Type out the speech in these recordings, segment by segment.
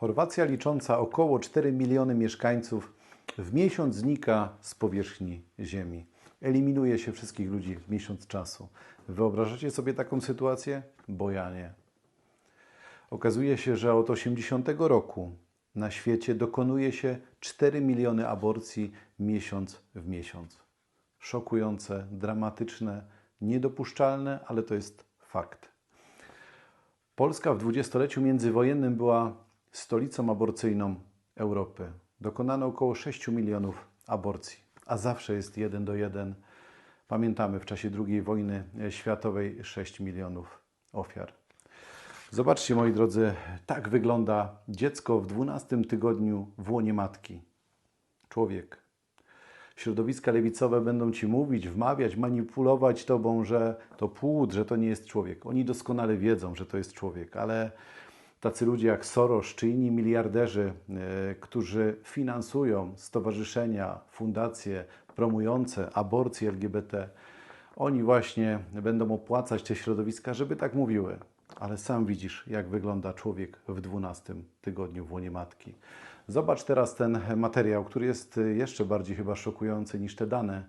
Chorwacja licząca około 4 miliony mieszkańców w miesiąc znika z powierzchni ziemi. Eliminuje się wszystkich ludzi w miesiąc czasu. Wyobrażacie sobie taką sytuację? Bo ja nie. Okazuje się, że od 80 roku na świecie dokonuje się 4 miliony aborcji miesiąc w miesiąc. Szokujące, dramatyczne, niedopuszczalne, ale to jest fakt. Polska w dwudziestoleciu międzywojennym była stolicą aborcyjną Europy. Dokonano około 6 milionów aborcji, a zawsze jest jeden do jeden. Pamiętamy w czasie II wojny światowej 6 milionów ofiar. Zobaczcie, moi drodzy, tak wygląda dziecko w 12 tygodniu w łonie matki. Człowiek. Środowiska lewicowe będą ci mówić, wmawiać, manipulować tobą, że to płód, że to nie jest człowiek. Oni doskonale wiedzą, że to jest człowiek, ale tacy ludzie jak Soros czy inni miliarderzy, e, którzy finansują stowarzyszenia, fundacje promujące aborcję LGBT, oni właśnie będą opłacać te środowiska, żeby tak mówiły. Ale sam widzisz, jak wygląda człowiek w 12 tygodniu w łonie matki. Zobacz teraz ten materiał, który jest jeszcze bardziej chyba szokujący niż te dane.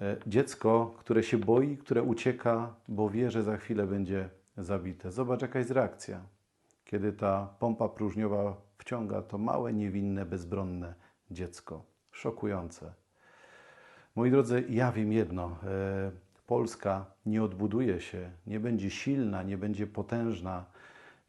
E, Dziecko, które się boi, które ucieka, bo wie, że za chwilę będzie zabite. Zobacz, jaka jest reakcja, kiedy ta pompa próżniowa wciąga to małe, niewinne, bezbronne dziecko. Szokujące. Moi drodzy, ja wiem jedno. e, Polska nie odbuduje się, nie będzie silna, nie będzie potężna,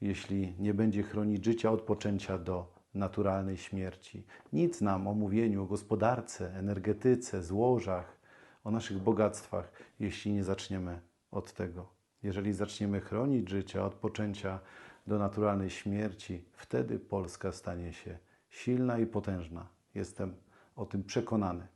jeśli nie będzie chronić życia od poczęcia do naturalnej śmierci. Nic nam o mówieniu o gospodarce, energetyce, złożach, o naszych bogactwach, jeśli nie zaczniemy od tego. Jeżeli zaczniemy chronić życia od poczęcia do naturalnej śmierci, wtedy Polska stanie się silna i potężna. Jestem o tym przekonany.